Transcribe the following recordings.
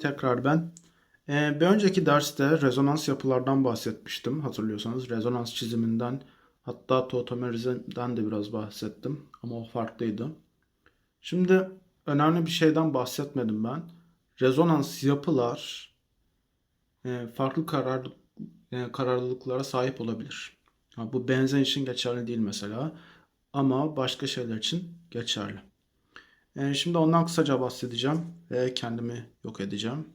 Tekrar ben. Ee, bir önceki derste rezonans yapılardan bahsetmiştim. Hatırlıyorsanız rezonans çiziminden hatta tautomerizmden de biraz bahsettim. Ama o farklıydı. Şimdi önemli bir şeyden bahsetmedim ben. Rezonans yapılar e, farklı karar, e, kararlılıklara sahip olabilir. Ha, bu benzen için geçerli değil mesela. Ama başka şeyler için geçerli. E, şimdi ondan kısaca bahsedeceğim ve kendimi yok edeceğim.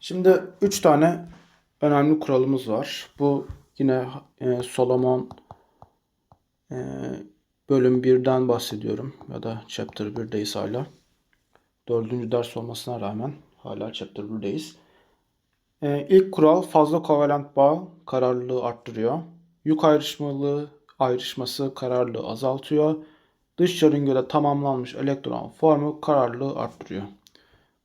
Şimdi 3 tane önemli kuralımız var. Bu yine e, Solomon e, bölüm 1'den bahsediyorum ya da chapter 1'deyiz hala. Dördüncü ders olmasına rağmen hala chapter 1'deyiz. E, ilk kural fazla kovalent bağ kararlılığı arttırıyor. Yük ayrışmalığı ayrışması kararlılığı azaltıyor. Dış yörüngede tamamlanmış elektron formu kararlılığı arttırıyor.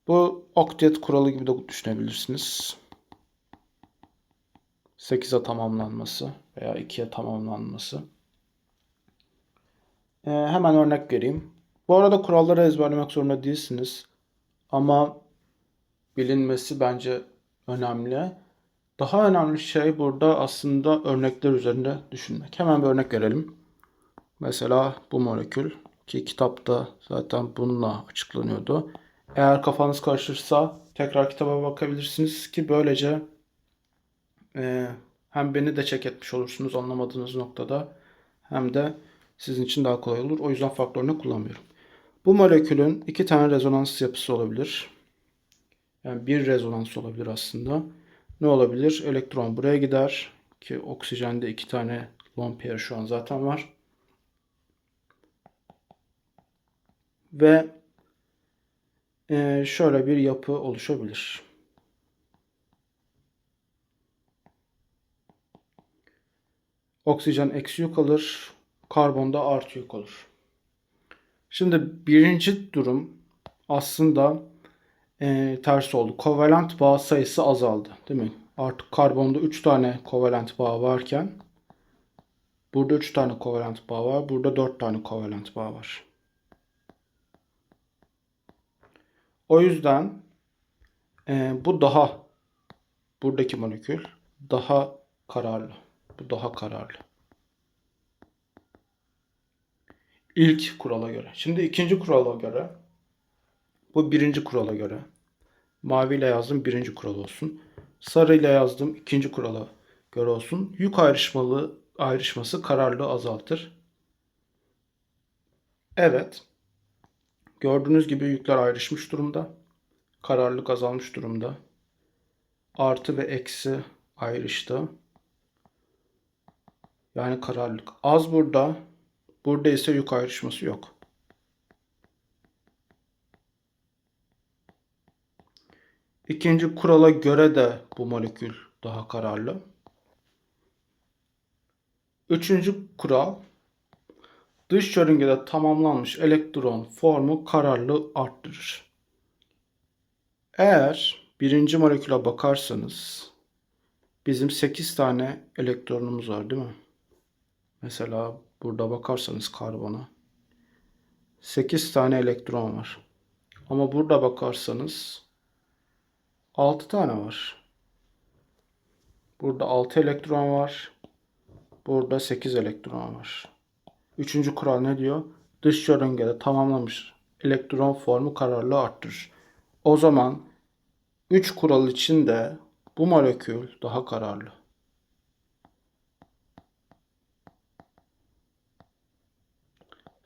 Bu oktet kuralı gibi de düşünebilirsiniz. 8'e tamamlanması veya 2'ye tamamlanması. Ee, hemen örnek vereyim. Bu arada kuralları ezberlemek zorunda değilsiniz. Ama bilinmesi bence önemli. Daha önemli şey burada aslında örnekler üzerinde düşünmek. Hemen bir örnek verelim. Mesela bu molekül ki kitapta zaten bununla açıklanıyordu. Eğer kafanız karışırsa tekrar kitaba bakabilirsiniz ki böylece e, hem beni de çek etmiş olursunuz anlamadığınız noktada hem de sizin için daha kolay olur. O yüzden farklı kullanmıyorum. Bu molekülün iki tane rezonans yapısı olabilir. Yani bir rezonans olabilir aslında. Ne olabilir? Elektron buraya gider ki oksijende iki tane pair şu an zaten var. Ve e, şöyle bir yapı oluşabilir. Oksijen eksi yük alır, karbonda artı yük olur. Şimdi birinci durum aslında e, ters oldu. Kovalent bağ sayısı azaldı. Değil mi? Artık karbonda 3 tane kovalent bağ varken burada 3 tane kovalent bağ var. Burada 4 tane kovalent bağ var. O yüzden e, bu daha buradaki molekül daha kararlı. Bu daha kararlı. İlk kurala göre. Şimdi ikinci kurala göre bu birinci kurala göre. Maviyle yazdım birinci kural olsun. Sarıyla yazdım ikinci kurala göre olsun. Yük ayrışmalı ayrışması kararlılığı azaltır. Evet. Gördüğünüz gibi yükler ayrışmış durumda. Kararlılık azalmış durumda. Artı ve eksi ayrıştı. Yani kararlılık az burada. Burada ise yük ayrışması yok. İkinci kurala göre de bu molekül daha kararlı. Üçüncü kural dış yörüngede tamamlanmış elektron formu kararlı arttırır. Eğer birinci moleküle bakarsanız bizim 8 tane elektronumuz var değil mi? Mesela burada bakarsanız karbona 8 tane elektron var. Ama burada bakarsanız 6 tane var. Burada 6 elektron var. Burada 8 elektron var. Üçüncü kural ne diyor? Dış yörüngede tamamlamış elektron formu kararlılığı arttırır. O zaman 3 kural için de bu molekül daha kararlı.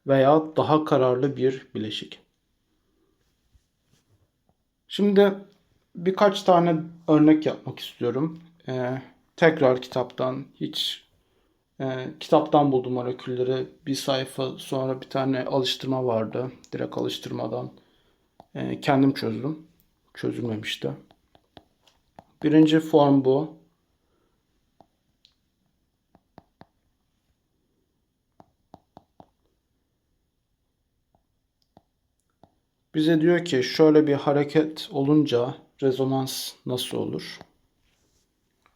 Veya daha kararlı bir bileşik. Şimdi birkaç tane örnek yapmak istiyorum. Ee, tekrar kitaptan hiç e, kitaptan buldum molekülleri. Bir sayfa sonra bir tane alıştırma vardı. Direkt alıştırmadan e, kendim çözdüm. Çözülmemişti. Birinci form bu. Bize diyor ki şöyle bir hareket olunca rezonans nasıl olur?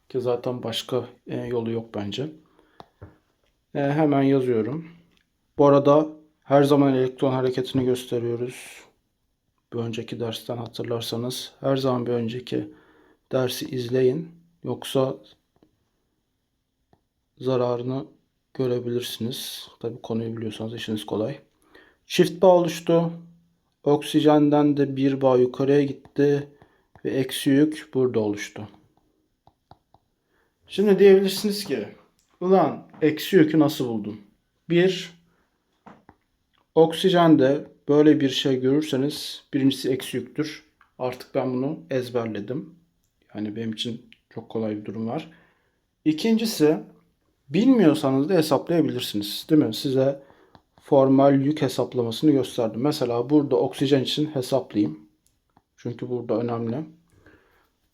Ki zaten başka e, yolu yok bence. E, hemen yazıyorum. Bu arada her zaman elektron hareketini gösteriyoruz. Bir önceki dersten hatırlarsanız her zaman bir önceki dersi izleyin. Yoksa zararını görebilirsiniz. Tabi konuyu biliyorsanız işiniz kolay. Çift bağ oluştu. Oksijenden de bir bağ yukarıya gitti ve eksi yük burada oluştu. Şimdi diyebilirsiniz ki ulan eksi yükü nasıl buldun? Bir, oksijende böyle bir şey görürseniz birincisi eksi yüktür. Artık ben bunu ezberledim. Yani benim için çok kolay bir durum var. İkincisi bilmiyorsanız da hesaplayabilirsiniz. Değil mi? Size formal yük hesaplamasını gösterdim. Mesela burada oksijen için hesaplayayım. Çünkü burada önemli.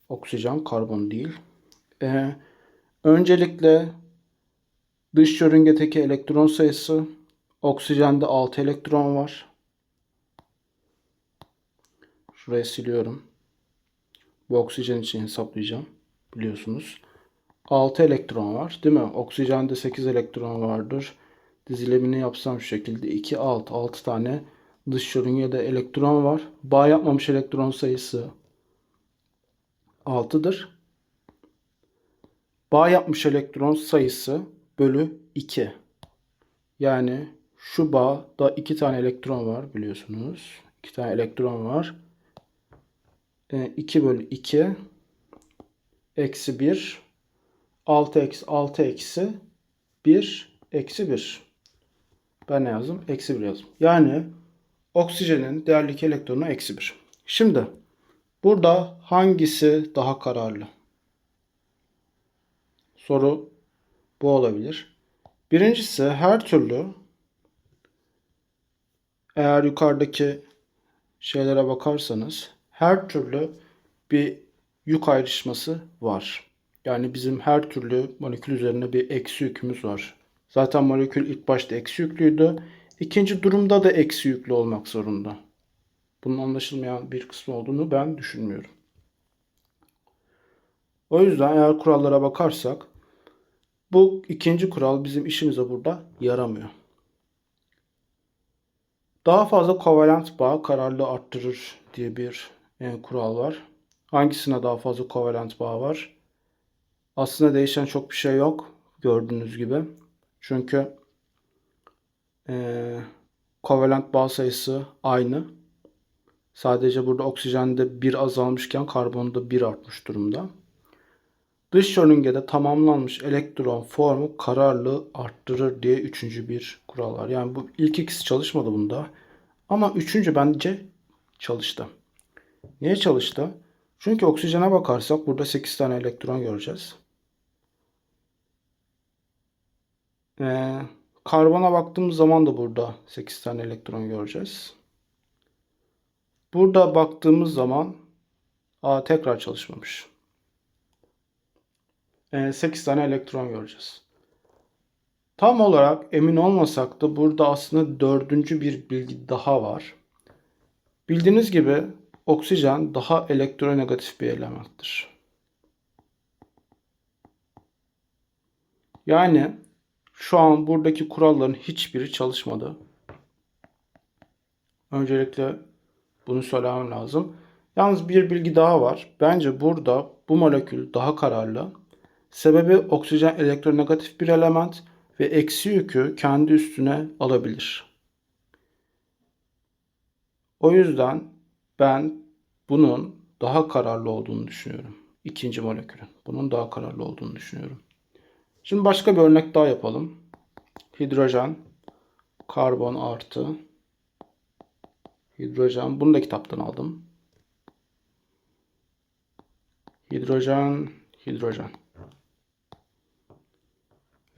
Oksijen karbon değil. Ee, öncelikle dış yörüngeteki elektron sayısı oksijende 6 elektron var. Şurayı siliyorum. Bu oksijen için hesaplayacağım. Biliyorsunuz. 6 elektron var. Değil mi? Oksijende 8 elektron vardır. Dizilimini yapsam şu şekilde 2, 6. 6 tane dış yörüngede elektron var. Bağ yapmamış elektron sayısı 6'dır. Bağ yapmış elektron sayısı bölü 2. Yani şu bağda 2 tane elektron var biliyorsunuz. 2 tane elektron var. 2 bölü 2 eksi 1 6 eksi 6 eksi 1 eksi 1. Ben ne yazdım? Eksi 1 yazdım. Yani oksijenin değerlik elektronu eksi 1. Şimdi burada hangisi daha kararlı? Soru bu olabilir. Birincisi her türlü eğer yukarıdaki şeylere bakarsanız her türlü bir yük ayrışması var. Yani bizim her türlü molekül üzerinde bir eksi yükümüz var. Zaten molekül ilk başta eksi yüklüydü. İkinci durumda da eksi yüklü olmak zorunda. Bunun anlaşılmayan bir kısmı olduğunu ben düşünmüyorum. O yüzden eğer kurallara bakarsak bu ikinci kural bizim işimize burada yaramıyor. Daha fazla kovalent bağ kararlılığı arttırır diye bir e, kural var. Hangisine daha fazla kovalent bağ var? Aslında değişen çok bir şey yok gördüğünüz gibi. Çünkü e, kovalent bağ sayısı aynı. Sadece burada oksijende bir azalmışken karbonda bir artmış durumda. Dış yörüngede tamamlanmış elektron formu kararlılığı arttırır diye üçüncü bir kural var. Yani bu ilk ikisi çalışmadı bunda. Ama üçüncü bence çalıştı. Niye çalıştı? Çünkü oksijene bakarsak burada 8 tane elektron göreceğiz. Ee, karbona baktığımız zaman da burada 8 tane elektron göreceğiz. Burada baktığımız zaman aa, tekrar çalışmamış. Ee, 8 tane elektron göreceğiz. Tam olarak emin olmasak da burada aslında dördüncü bir bilgi daha var. Bildiğiniz gibi oksijen daha elektronegatif bir elementtir. Yani şu an buradaki kuralların hiçbiri çalışmadı. Öncelikle bunu söylemem lazım. Yalnız bir bilgi daha var. Bence burada bu molekül daha kararlı. Sebebi oksijen elektronegatif bir element ve eksi yükü kendi üstüne alabilir. O yüzden ben bunun daha kararlı olduğunu düşünüyorum. İkinci molekülün. Bunun daha kararlı olduğunu düşünüyorum. Şimdi başka bir örnek daha yapalım. Hidrojen, karbon artı hidrojen. Bunu da kitaptan aldım. Hidrojen, hidrojen.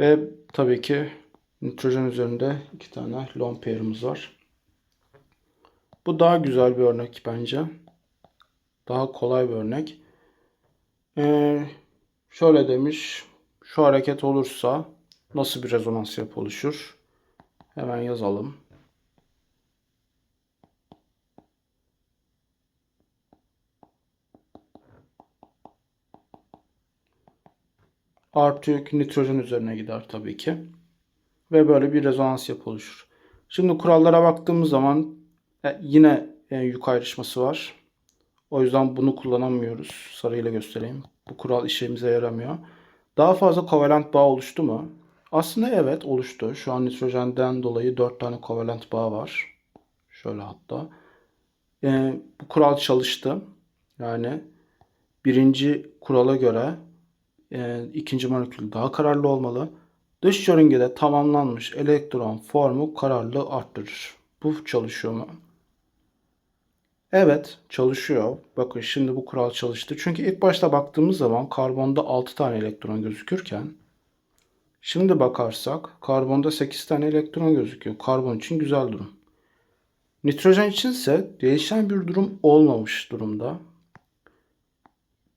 Ve tabii ki nitrojen üzerinde iki tane lone pair'ımız var. Bu daha güzel bir örnek bence. Daha kolay bir örnek. Ee, şöyle demiş. Şu hareket olursa nasıl bir rezonans yapı oluşur? Hemen yazalım. Artı yük nitrojen üzerine gider tabii ki. Ve böyle bir rezonans yapı oluşur. Şimdi kurallara baktığımız zaman e, yine e, yük ayrışması var. O yüzden bunu kullanamıyoruz. Sarıyla göstereyim. Bu kural işimize yaramıyor. Daha fazla kovalent bağ oluştu mu? Aslında evet oluştu. Şu an nitrojenden dolayı 4 tane kovalent bağ var. Şöyle hatta. E, bu kural çalıştı. Yani birinci kurala göre e, ikinci molekül daha kararlı olmalı. Dış yörüngede tamamlanmış elektron formu kararlılığı arttırır. Bu çalışıyor mu? Evet, çalışıyor. Bakın şimdi bu kural çalıştı. Çünkü ilk başta baktığımız zaman karbonda 6 tane elektron gözükürken şimdi bakarsak karbonda 8 tane elektron gözüküyor. Karbon için güzel durum. Nitrojen içinse değişen bir durum olmamış durumda.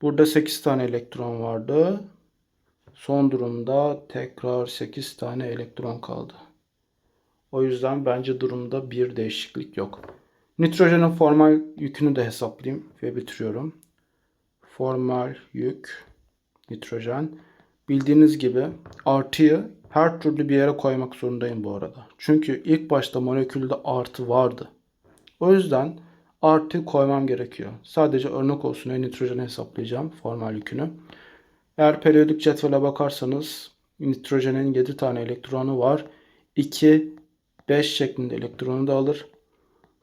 Burada 8 tane elektron vardı. Son durumda tekrar 8 tane elektron kaldı. O yüzden bence durumda bir değişiklik yok. Nitrojenin formal yükünü de hesaplayayım ve bitiriyorum. Formal yük nitrojen. Bildiğiniz gibi artıyı her türlü bir yere koymak zorundayım bu arada. Çünkü ilk başta molekülde artı vardı. O yüzden artı koymam gerekiyor. Sadece örnek olsun diye nitrojeni hesaplayacağım formal yükünü. Eğer periyodik cetvele bakarsanız nitrojenin 7 tane elektronu var. 2, 5 şeklinde elektronu da alır.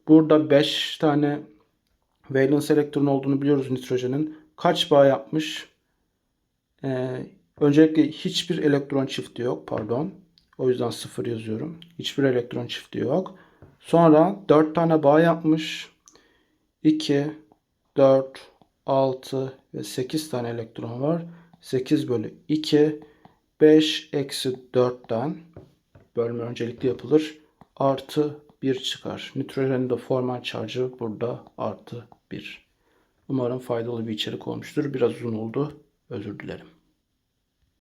Burada 5 tane valence elektronu olduğunu biliyoruz nitrojenin. Kaç bağ yapmış? Ee, öncelikle hiçbir elektron çifti yok. Pardon. O yüzden 0 yazıyorum. Hiçbir elektron çifti yok. Sonra 4 tane bağ yapmış. 2, 4, 6 ve 8 tane elektron var. 8 bölü 2 5 eksi 4'ten bölme öncelikli yapılır. Artı 1 çıkar. Nitrojenin de formal charge'ı burada artı 1. Umarım faydalı bir içerik olmuştur. Biraz uzun oldu. Özür dilerim.